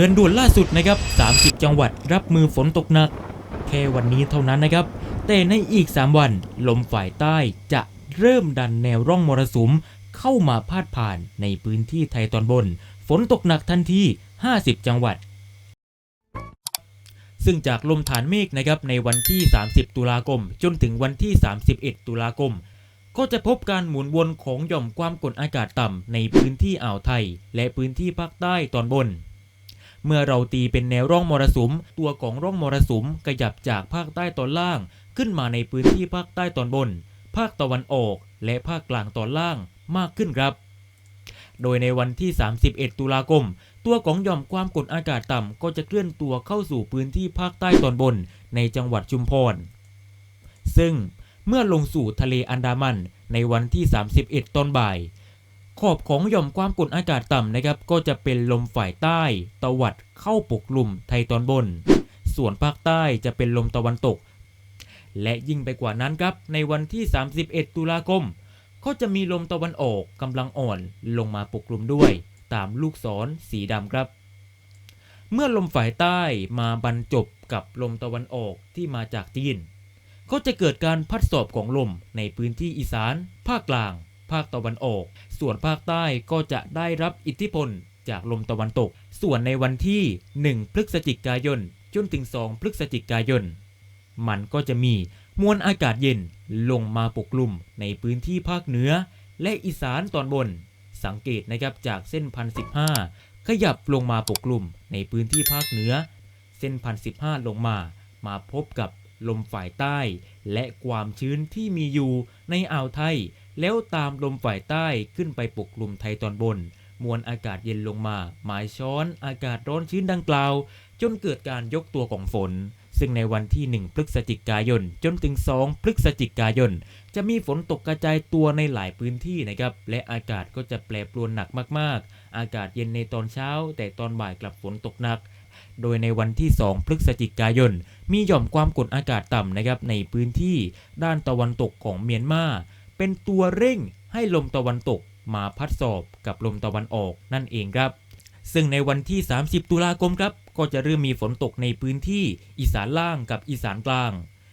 ตือนด่วนล่าสุดนะครับ 30 จังหวัดรับมือฝนตกหนัก แค่วันนี้เท่านั้นนะครับ แต่ในอีก 3 วัน ลมฝ่ายใต้จะเริ่มดันแนวร่องมรสุมเข้ามาพาดผ่านในพื้นที่ไทยตอนบน ฝนตกหนักทันที 50 จังหวัด ซึ่งจากลมฐานเมฆนะครับในวันที่ 30 ตุลาคม จนถึงวันที่ 31 ตุลาคมก็จะพบการหมุนวนของหย่อมความกดอากาศต่ำในพื้นที่อ่าวไทย และพื้นที่ภาคใต้ตอนบน เมื่อเราตีเป็นแนวร่องมรสุม ตัวของร่องมรสุมขยับจากภาคใต้ตอนล่าง ขึ้นมาในพื้นที่ภาคใต้ตอนบน ภาคตะวันออก และภาคกลางตอนล่างมากขึ้นครับ โดยในวันที่ 31 ตุลาคม ตัวของหย่อมความกดอากาศต่ำก็จะเคลื่อนตัวเข้าสู่พื้นที่ภาคใต้ตอนบน ในจังหวัดชุมพร ซึ่งเมื่อลงสู่ทะเลอันดามันในวันที่ 31 ตอนบ่าย ขอบของหย่อมความกดอากาศต่ำนะครับก็จะเป็นลมฝ่ายใต้ ตะวัดเข้าปกกลุ่มไทยตอนบน ส่วนภาคใต้จะเป็นลมตะวันตก และยิ่งไปกว่านั้นครับ ในวันที่ 31 ตุลาคมก็จะมีลมตะวันออกกำลังอ่อนลงมาปกกลุ่มด้วย ตามลูกศรสีดำครับ เมื่อลมฝ่ายใต้มาบรรจบกับลมตะวันออกที่มาจากจีนก็จะเกิดการพัดสอบของลมในพื้นที่อีสานภาคกลาง ภาคตะวันออก ส่วนภาคใต้ก็จะได้รับอิทธิพลจากลมตะวันตก ส่วนในวันที่ 1 พฤศจิกายน จนถึง 2 พฤศจิกายน มันก็จะมีมวลอากาศเย็นลงมาปกคลุมในพื้นที่ภาคเหนือ และอีสานตอนบน สังเกตนะครับจากเส้นพันสิบห้าขยับลงมาปกคลุมในพื้นที่ภาคเหนือ เส้นพันสิบห้าลงมา มาพบกับลมฝ่ายใต้ และความชื้นที่มีอยู่ในอ่าวไทย แล้วตามลมฝ่ายใต้ขึ้นไปปกคลุมไทยตอนบน มวลอากาศเย็นลงมา หมายช้อนอากาศร้อนชื้นดังกล่าว จนเกิดการยกตัวของฝน ซึ่งในวันที่ 1 พฤศจิกายน จนถึง 2 พฤศจิกายน จะมีฝนตกกระจายตัวในหลายพื้นที่นะครับ และอากาศก็จะแปรปรวนหนักมากๆ อากาศเย็นในตอนเช้า แต่ตอนบ่ายกลับฝนตกหนักโดยในวันที่ 2 พฤศจิกายน มีหย่อมความกดอากาศต่ำนะครับในพื้นที่ด้านตะวันตกของเมียนมา เป็นตัวเร่งให้ลมตะวันตกมาพัดสอบกับลมตะวันออกนั่นเองครับ ซึ่งในวันที่ 30 ตุลาคมครับ ก็จะเริ่มมีฝนตกในพื้นที่อีสานล่างกับอีสานกลาง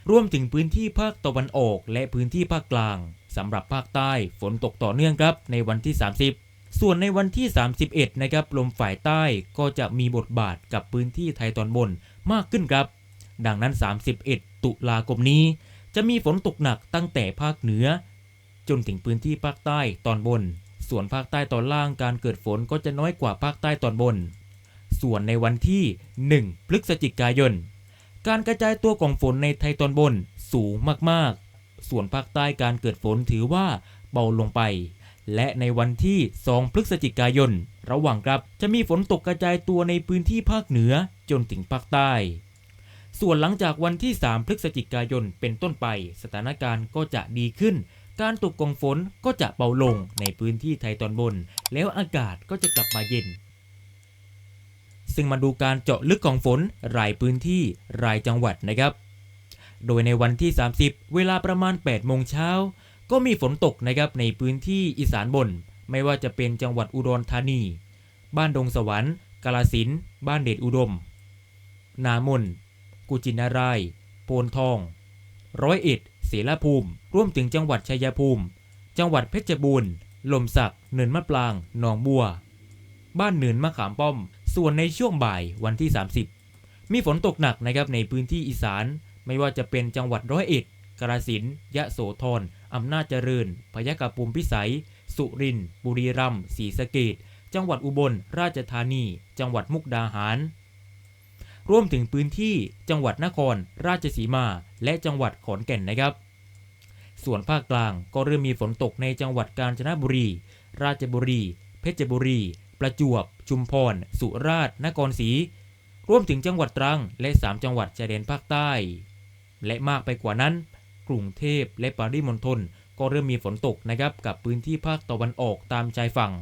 รวมถึงพื้นที่ภาคตะวันออกและพื้นที่ภาคกลางสำหรับภาคใต้ฝนตกต่อเนื่องครับในวันที่ 30 ส่วนในวันที่ 31 นะครับลมฝ่ายใต้ก็จะมีบทบาทกับพื้นที่ไทยตอนบนมากขึ้นครับ ดังนั้น 31 ตุลาคมนี้ จะมีฝนตกหนักตั้งแต่ภาคเหนือ จนถึงพื้นที่ภาคใต้ตอนบน ส่วนภาคใต้ตอนล่างการเกิดฝนก็จะน้อยกว่าภาคใต้ตอนบน ส่วนในวันที่ 1 พฤศจิกายน การกระจายตัวของฝนในไทยตอนบนสูงมากๆ ส่วนภาคใต้การเกิดฝนถือว่าเบาลงไป และในวันที่ 2 พฤศจิกายน ระหว่างครับจะมีฝนตกกระจายตัวในพื้นที่ภาคเหนือจนถึงภาคใต้ส่วนหลังจากวันที่ 3 พฤศจิกายน เป็นต้นไป สถานการณ์ก็จะดีขึ้น การตกของฝนก็จะเบาลงในพื้นที่ไทยตอนบน แล้วอากาศก็จะกลับมาเย็น ซึ่งมาดูการเจาะลึกของฝนรายพื้นที่รายจังหวัดนะครับ โดยในวันที่ 30 เวลาประมาณ 8 โมงเช้า ก็มีฝนตกนะครับในพื้นที่อีสานบน ไม่ว่าจะเป็นจังหวัดอุดรธานี บ้านดงสวรรค์กาลสินบ้านเดชอุดม นามนกุจินาราย โพนทอง ร้อยเอ็ดเสรภูมิ ร่วมถึงจังหวัดชัยภูมิ จังหวัดเพชรบูรณ์ลมสักเนินมะปราง หนองบัว บ้านเนินมะขามป้อม ส่วนในช่วงบ่ายวันที่ 30 มีฝนตกหนักนะครับในพื้นที่อีสาน ไม่ว่าจะเป็นจังหวัดร้อยเอ็ดกาฬสินธุ์ยะโสธรอำนาจเจริญ พยากภูมิพิสัย สุรินทร์บุรีรัมย์ศรีสะเกดจังหวัดอุบลราชธานี จังหวัดมุกดาหาร รวมถึงพื้นที่จังหวัดนครราชสีมาและจังหวัดขอนแก่นนะครับ ส่วนภาคกลางก็เริ่มมีฝนตกในจังหวัดกาญจนบุรี ราชบุรี เพชรบุรี ประจวบ ชุมพร สุราษฎร์นครศรีรวมถึงจังหวัดตรังและ 3 จังหวัดชายแดนภาคใต้ และมากไปกว่านั้น กรุงเทพและปริมณฑลก็เริ่มมีฝนตกนะครับกับพื้นที่ภาคตะวันออกตามชายฝั่ง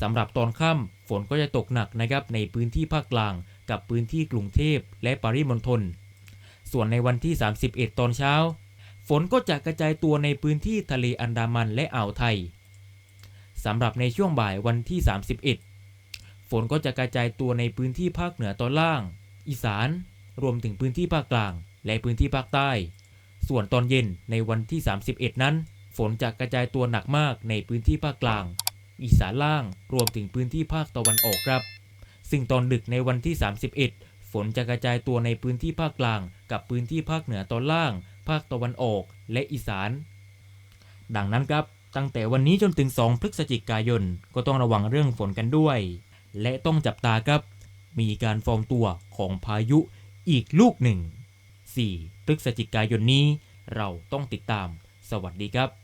สำหรับตอนค่ำฝนก็จะตกหนักนะครับในพื้นที่ภาคกลาง กับพื้นที่กรุงเทพและปริมณฑล ส่วนในวันที่ 31 ตอนเช้า ฝนก็จะกระจายตัวในพื้นที่ทะเลอันดามันและอ่าวไทยสำหรับในช่วงบ่ายวันที่ 31 ฝนก็จะกระจายตัวในพื้นที่ภาคเหนือตอนล่าง อีสาน รวมถึงพื้นที่ภาคกลาง และพื้นที่ภาคใต้ ส่วนตอนเย็นในวันที่ 31 นั้น ฝนจะกระจายตัวหนักมากในพื้นที่ภาคกลาง อีสานล่าง รวมถึงพื้นที่ภาคตะวันออกครับ ซึ่งตอนดึกในวันที่ 31 ฝนจะกระจายตัวในพื้นที่ภาคกลาง กับพื้นที่ภาคเหนือตอนล่าง ภาคตะวันออก และอีสาน ดังนั้นครับ ตั้งแต่วันนี้จนถึง 2 พฤศจิกายน ก็ต้องระวังเรื่องฝนกันด้วย และต้องจับตาครับ มีการฟอร์มตัวของพายุอีกลูกหนึ่ง 4 พฤศจิกายนนี้ เราต้องติดตาม สวัสดีครับ